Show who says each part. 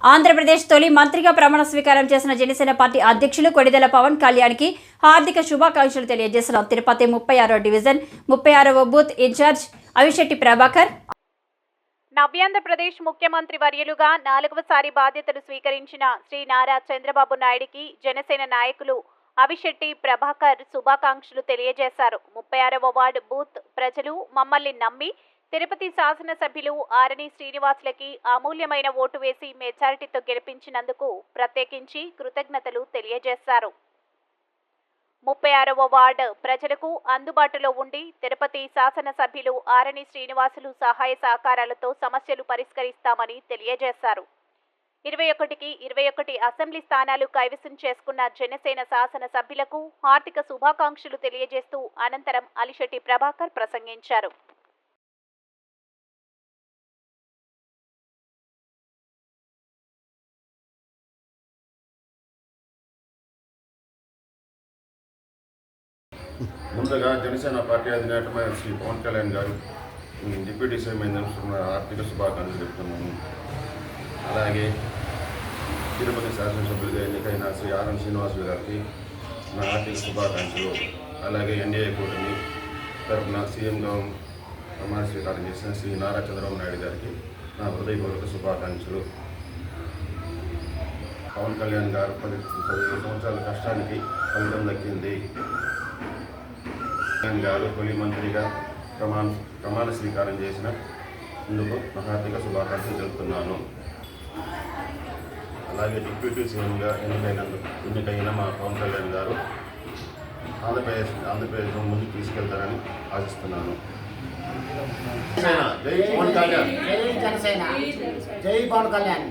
Speaker 1: ఆంధ్రప్రదేశ్ తొలి మంత్రిగా ప్రమాణ స్వీకారం చేసిన జనసేన పార్టీ అధ్యక్షులు కొడిదెల పవన్ కళ్యాణ్కి హార్దిక శుభాకాంక్షలు తెలియజేసిన తిరుపతి ముప్పై ఆరో డివిజన్ ముప్పై ఆరవ booth in charge Avisetti Prabhakar.
Speaker 2: Navyandhra Pradesh ముఖ్యమంత్రి వర్యులుగా నాలుగవసారి బాధ్యతలు స్వీకరించిన శ్రీ నారా చంద్రబాబు నాయుడికి జనసేన నాయకులు అవిశెట్టి ప్రభాకర్ శుభాకాంక్షలు తెలియజేశారు. ముప్పై ఆరవ వార్డు బూత్ ప్రజలు మమ్మల్ని నమ్మి తిరుపతి శాసనసభ్యులు ఆరణి శ్రీనివాసులకి అమూల్యమైన ఓటు వేసి మెజారిటీతో గెలిపించినందుకు ప్రత్యేకించి కృతజ్ఞతలు తెలియజేశారు. ముప్పై ఆరవ వార్డు ప్రజలకు అందుబాటులో ఉండి తిరుపతి శాసనసభ్యులు ఆరణి శ్రీనివాసులు సహాయ సహకారాలతో సమస్యలు పరిష్కరిస్తామని తెలియజేశారు. ఇరవై ఒకటికి ఇరవై ఒకటి అసెంబ్లీ స్థానాలు కైవసం చేసుకున్న జనసేన శాసన సభ్యులకు హార్దిక శుభాకాంక్షలు తెలియజేస్తూ అనంతరం అలిశెట్టి ప్రభాకర్ ప్రసంగించారు.
Speaker 3: ముందుగా జనసేన పార్టీ అధినేతమైన శ్రీ పవన్ కళ్యాణ్ గారు డిప్యూటీ సీఎం అయిన ఆర్థిక శుభాకాంక్షలు చెప్తున్నాను అలాగే తిరుపతి శాసనసభ్యులుగా ఎన్నికైన శ్రీ ఆర్ఎం శ్రీనివాసులు గారికి నా ఆర్థిక శుభాకాంక్షలు. అలాగే ఎన్డీఏ కూటమి తరఫున సీఎంగా ప్రమాణ స్వీకారం చేసిన శ్రీ నారా చంద్రబాబు నాయుడు గారికి నా హృదయపూర్వక శుభాకాంక్షలు. పవన్ కళ్యాణ్ గారు పది పదిహేను సంవత్సరాల కష్టానికి ఫలితం దక్కింది. గారు తొలి మంత్రిగా ప్రమాణ ప్రమాణ స్వీకారం చేసిన ఇందుకు నా హార్దిక శుభాకాంక్షలు తెలుపుతున్నాను అలాగే డిప్యూటీ సీఎంగా ఎన్నికైనందుకు ఎన్నికైన మా పవన్ కళ్యాణ్ గారు ఆంధ్రప్రదేశ్ ఆంధ్రప్రదేశ్ ముందుకు తీసుకెళ్తారని ఆశిస్తున్నాను జై పవన్ కళ్యాణ్
Speaker 4: జై జనసేన జై పవన్ కళ్యాణ్